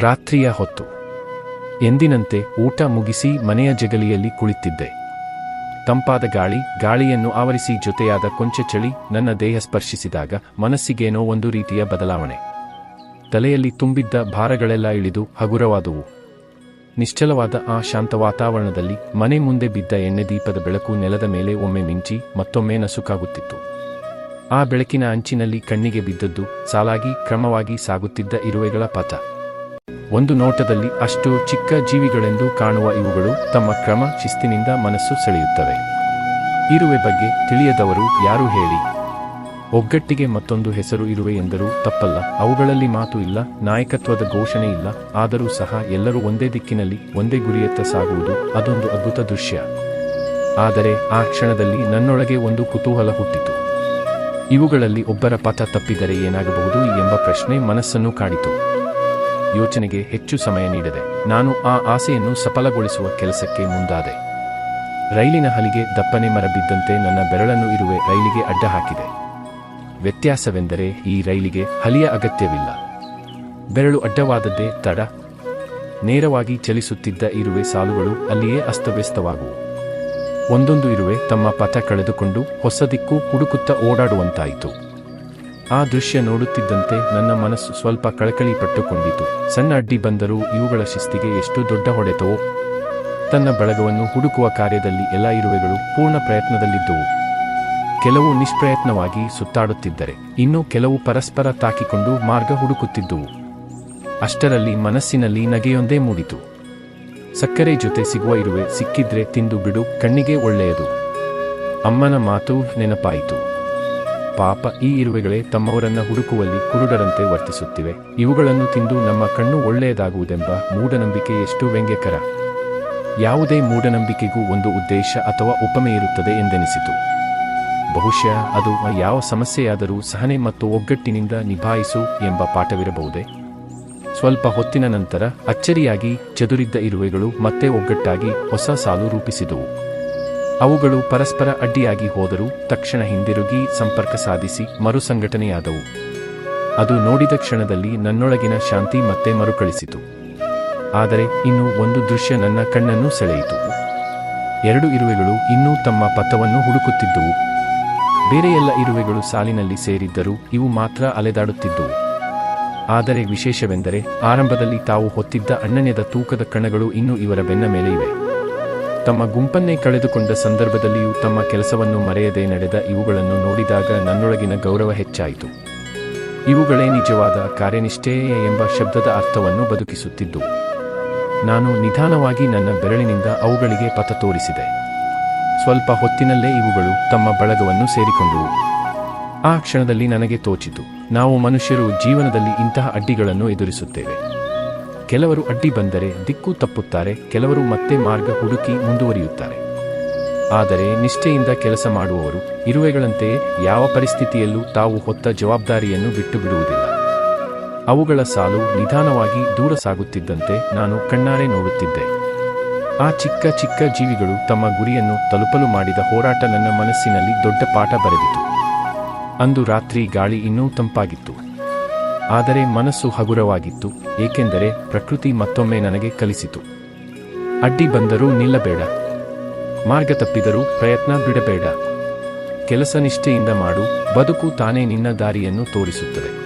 ರಾತ್ರಿಯ ಹೊತ್ತು. ಎಂದಿನಂತೆ ಊಟ ಮುಗಿಸಿ ಮನೆಯ ಜಗಲಿಯಲ್ಲಿ ಕುಳಿತಿದ್ದೆ. ತಂಪಾದ ಗಾಳಿ, ಗಾಳಿಯನ್ನು ಆವರಿಸಿ ಜೊತೆಯಾದ ಕೊಂಚ ಚಳಿ ನನ್ನ ದೇಹ ಸ್ಪರ್ಶಿಸಿದಾಗ ಮನಸ್ಸಿಗೇನೋ ಒಂದು ರೀತಿಯ ಬದಲಾವಣೆ. ತಲೆಯಲ್ಲಿ ತುಂಬಿದ್ದ ಭಾರಗಳೆಲ್ಲ ಇಳಿದು ಹಗುರವಾದುವು. ನಿಶ್ಚಲವಾದ ಆ ಶಾಂತ ವಾತಾವರಣದಲ್ಲಿ ಮನೆ ಮುಂದೆ ಬಿದ್ದ ಎಣ್ಣೆ ದೀಪದ ಬೆಳಕು ನೆಲದ ಮೇಲೆ ಒಮ್ಮೆ ಮಿಂಚಿ ಮತ್ತೊಮ್ಮೆ ನಸುಕಾಗುತ್ತಿತ್ತು. ಆ ಬೆಳಕಿನ ಅಂಚಿನಲ್ಲಿ ಕಣ್ಣಿಗೆ ಬಿದ್ದದ್ದು ಸಾಲಾಗಿ, ಕ್ರಮವಾಗಿ ಸಾಗುತ್ತಿದ್ದ ಇರುವೆಗಳ ಪಥ ಒಂದು ನೋಟದಲ್ಲಿ ಅಷ್ಟು ಚಿಕ್ಕ ಜೀವಿಗಳೆಂದು ಕಾಣುವ ಇವುಗಳು ತಮ್ಮ ಕ್ರಮ ಶಿಸ್ತಿನಿಂದ ಮನಸ್ಸು ಸೆಳೆಯುತ್ತವೆ. ಇರುವೆ ಬಗ್ಗೆ ತಿಳಿಯದವರು ಯಾರು ಹೇಳಿ? ಒಗ್ಗಟ್ಟಿಗೆ ಮತ್ತೊಂದು ಹೆಸರು ಇರುವೆ ಎಂದರೂ ತಪ್ಪಲ್ಲ. ಅವುಗಳಲ್ಲಿ ಮಾತು ಇಲ್ಲ, ನಾಯಕತ್ವದ ಘೋಷಣೆ ಇಲ್ಲ. ಆದರೂ ಸಹ ಎಲ್ಲರೂ ಒಂದೇ ದಿಕ್ಕಿನಲ್ಲಿ, ಒಂದೇ ಗುರಿಯತ್ತ ಸಾಗುವುದು ಅದೊಂದು ಅದ್ಭುತ ದೃಶ್ಯ. ಆದರೆ ಆ ಕ್ಷಣದಲ್ಲಿ ನನ್ನೊಳಗೆ ಒಂದು ಕುತೂಹಲ ಹುಟ್ಟಿತು. ಇವುಗಳಲ್ಲಿ ಒಬ್ಬರ ಪಥ ತಪ್ಪಿದರೆ ಏನಾಗಬಹುದು ಎಂಬ ಪ್ರಶ್ನೆ ಮನಸ್ಸನ್ನು ಕಾಡಿತು. ಯೋಚನೆಗೆ ಹೆಚ್ಚು ಸಮಯ ನೀಡದೆ ನಾನು ಆ ಆಸೆಯನ್ನು ಸಫಲಗೊಳಿಸುವ ಕೆಲಸಕ್ಕೆ ಮುಂದಾದೆ. ರೈಲಿನ ಹಲಿಗೆ ದಪ್ಪನೆ ಮರ ಬಿದ್ದಂತೆ ನನ್ನ ಬೆರಳನ್ನು ಇರುವೆ ರೈಲಿಗೆ ಅಡ್ಡ ಹಾಕಿದೆ ವ್ಯತ್ಯಾಸವೆಂದರೆ ಈ ರೈಲಿಗೆ ಹಲಿಯ ಅಗತ್ಯವಿಲ್ಲ. ಬೆರಳು ಅಡ್ಡವಾದದ್ದೇ ತಡ. ನೇರವಾಗಿ ಚಲಿಸುತ್ತಿದ್ದ ಇರುವೆ ಸಾಲುಗಳು ಅಲ್ಲಿಯೇ ಅಸ್ತವ್ಯಸ್ತವಾಗುವು. ಒಂದೊಂದು ಇರುವೆ ತಮ್ಮ ಪಥ ಕಳೆದುಕೊಂಡು ಹೊಸ ದಿಕ್ಕು ಹುಡುಕುತ್ತಾ ಓಡಾಡುವಂತಾಯಿತು. ಆ ದೃಶ್ಯ ನೋಡುತ್ತಿದ್ದಂತೆ ನನ್ನ ಮನಸ್ಸು ಸ್ವಲ್ಪ ಕಳಕಳಿ ಪಟ್ಟುಕೊಂಡಿತು ಸಣ್ಣ ಅಡ್ಡಿ ಬಂದರೂ ಇವುಗಳ ಶಿಸ್ತಿಗೆ ಎಷ್ಟು ದೊಡ್ಡ ಹೊಡೆತವೋ. ತನ್ನ ಬಳಗವನ್ನು ಹುಡುಕುವ ಕಾರ್ಯದಲ್ಲಿ ಎಲ್ಲ ಇರುವೆಗಳು ಪೂರ್ಣ ಪ್ರಯತ್ನದಲ್ಲಿದ್ದುವು. ಕೆಲವು ನಿಷ್ಪ್ರಯತ್ನವಾಗಿ ಸುತ್ತಾಡುತ್ತಿದ್ದರೆ, ಇನ್ನು ಕೆಲವು ಪರಸ್ಪರ ತಾಕಿಕೊಂಡು ಮಾರ್ಗ ಹುಡುಕುತ್ತಿದ್ದುವು. ಅಷ್ಟರಲ್ಲಿ ಮನಸ್ಸಿನಲ್ಲಿ ನಗೆಯೊಂದೇ ಮೂಡಿತು. ಸಕ್ಕರೆ ಜೊತೆ ಸಿಗುವ ಇರುವೆ ಸಿಕ್ಕಿದ್ರೆ ತಿಂದು ಬಿಡು, ಕಣ್ಣಿಗೆ ಒಳ್ಳೆಯದು. ಅಮ್ಮನ ಮಾತು ನೆನಪಾಯಿತು. ಪಾಪ ಈ ಇರುವೆಗಳೇ ತಮ್ಮವರನ್ನ ಹುಡುಕುವಲ್ಲಿ ಕುರುಡರಂತೆ ವರ್ತಿಸುತ್ತಿವೆ. ಇವುಗಳನ್ನು ತಿಂದು ನಮ್ಮ ಕಣ್ಣು ಒಳ್ಳೆಯದಾಗುವುದೆಂಬ ಮೂಢನಂಬಿಕೆ ಎಷ್ಟು ವ್ಯಂಗ್ಯಕರ. ಯಾವುದೇ ಮೂಢನಂಬಿಕೆಗೂ ಒಂದು ಉದ್ದೇಶ ಅಥವಾ ಉಪಮೆ ಇರುತ್ತದೆ ಎಂದೆನಿಸಿತು. ಬಹುಶಃ ಅದು ಯಾವ ಸಮಸ್ಯೆಯಾದರೂ ಸಹನೆ ಮತ್ತು ಒಗ್ಗಟ್ಟಿನಿಂದ ನಿಭಾಯಿಸು ಎಂಬ ಪಾಠವಿರಬಹುದೇ? ಸ್ವಲ್ಪ ಹೊತ್ತಿನ ನಂತರ ಅಚ್ಚರಿಯಾಗಿ ಚದುರಿದ್ದ ಇರುವೆಗಳು ಮತ್ತೆ ಒಗ್ಗಟ್ಟಾಗಿ ಹೊಸ ಸಾಲು ರೂಪಿಸಿದುವು. ಅವುಗಳು ಪರಸ್ಪರ ಅಡ್ಡಿಯಾಗಿ ಹೋದರೂ ತಕ್ಷಣ ಹಿಂದಿರುಗಿ ಸಂಪರ್ಕ ಸಾಧಿಸಿ ಮರುಸಂಘಟನೆಯಾದವು. ಅದು ನೋಡಿದ ಕ್ಷಣದಲ್ಲಿ ನನ್ನೊಳಗಿನ ಶಾಂತಿ ಮತ್ತೆ ಮರುಕಳಿಸಿತು. ಆದರೆ ಇನ್ನು ಒಂದು ದೃಶ್ಯ ನನ್ನ ಕಣ್ಣನ್ನು ಸೆಳೆಯಿತು. ಎರಡು ಇರುವೆಗಳು ಇನ್ನೂ ತಮ್ಮ ಪಥವನ್ನು ಹುಡುಕುತ್ತಿದ್ದುವು. ಬೇರೆ ಎಲ್ಲ ಇರುವೆಗಳು ಸಾಲಿನಲ್ಲಿ ಸೇರಿದ್ದರೂ ಇವು ಮಾತ್ರ ಅಲೆದಾಡುತ್ತಿದ್ದುವು. ಆದರೆ ವಿಶೇಷವೆಂದರೆ ಆರಂಭದಲ್ಲಿ ತಾವು ಹೊತ್ತಿದ್ದ ಅಣ್ಣನೆದ ತೂಕದ ಕಣಗಳು ಇನ್ನೂ ಇವರ ಬೆನ್ನ ಮೇಲೆ ಇವೆ. ತಮ್ಮ ಗುಂಪನ್ನೇ ಕಳೆದುಕೊಂಡ ಸಂದರ್ಭದಲ್ಲಿಯೂ ತಮ್ಮ ಕೆಲಸವನ್ನು ಮರೆಯದೆ ನಡೆದ ಇವುಗಳನ್ನು ನೋಡಿದಾಗ ನನ್ನೊಳಗಿನ ಗೌರವ ಹೆಚ್ಚಾಯಿತು. ಇವುಗಳೇ ನಿಜವಾದ ಕಾರ್ಯನಿಷ್ಠೆಯೇ ಎಂಬ ಶಬ್ದದ ಅರ್ಥವನ್ನು ಬದುಕಿಸುತ್ತಿದ್ದು, ನಾನು ನಿಧಾನವಾಗಿ ನನ್ನ ಬೆರಳಿನಿಂದ ಅವುಗಳಿಗೆ ಪಥ ತೋರಿಸಿದೆ. ಸ್ವಲ್ಪ ಹೊತ್ತಿನಲ್ಲೇ ಇವುಗಳು ತಮ್ಮ ಬಳಗವನ್ನು ಸೇರಿಕೊಂಡವು. ಆ ಕ್ಷಣದಲ್ಲಿ ನನಗೆ ತೋಚಿತು, ನಾವು ಮನುಷ್ಯರು ಜೀವನದಲ್ಲಿ ಇಂತಹ ಅಡ್ಡಿಗಳನ್ನು ಎದುರಿಸುತ್ತೇವೆ. ಕೆಲವರು ಅಡ್ಡಿ ಬಂದರೆ ದಿಕ್ಕು ತಪ್ಪುತ್ತಾರೆ, ಕೆಲವರು ಮತ್ತೆ ಮಾರ್ಗ ಹುಡುಕಿ ಮುಂದುವರಿಯುತ್ತಾರೆ. ಆದರೆ ನಿಷ್ಠೆಯಿಂದ ಕೆಲಸ ಮಾಡುವವರು ಇರುವೆಗಳಂತೆ ಯಾವ ಪರಿಸ್ಥಿತಿಯಲ್ಲೂ ತಾವು ಹೊತ್ತ ಜವಾಬ್ದಾರಿಯನ್ನು ಬಿಟ್ಟು ಬಿಡುವುದಿಲ್ಲ ಅವುಗಳ ಸಾಲು ನಿಧಾನವಾಗಿ ದೂರ ಸಾಗುತ್ತಿದ್ದಂತೆ ನಾನು ಕಣ್ಣಾರೆ ನೋಡುತ್ತಿದ್ದೆ. ಆ ಚಿಕ್ಕ ಚಿಕ್ಕ ಜೀವಿಗಳು ತಮ್ಮ ಗುರಿಯನ್ನು ತಲುಪಲು ಮಾಡಿದ ಹೋರಾಟ ನನ್ನ ಮನಸ್ಸಿನಲ್ಲಿ ದೊಡ್ಡ ಪಾಠ ಬರೆದಿತು. ಅಂದು ರಾತ್ರಿ ಗಾಳಿ ಇನ್ನೂ ತಂಪಾಗಿತ್ತು. ಆದರೆ ಮನಸ್ಸು ಹಗುರವಾಗಿತ್ತು, ಏಕೆಂದರೆ ಪ್ರಕೃತಿ ಮತ್ತೊಮ್ಮೆ ನನಗೆ ಕಲಿಸಿತು. ಅಡ್ಡಿ ಬಂದರೂ ನಿಲ್ಲಬೇಡ. ಮಾರ್ಗ ತಪ್ಪಿದರೂ ಪ್ರಯತ್ನ ಬಿಡಬೇಡ. ಕೆಲಸ ನಿಷ್ಠೆಯಿಂದ ಮಾಡು, ಬದುಕು ತಾನೇ ನಿನ್ನ ದಾರಿಯನ್ನು ತೋರಿಸುತ್ತದೆ.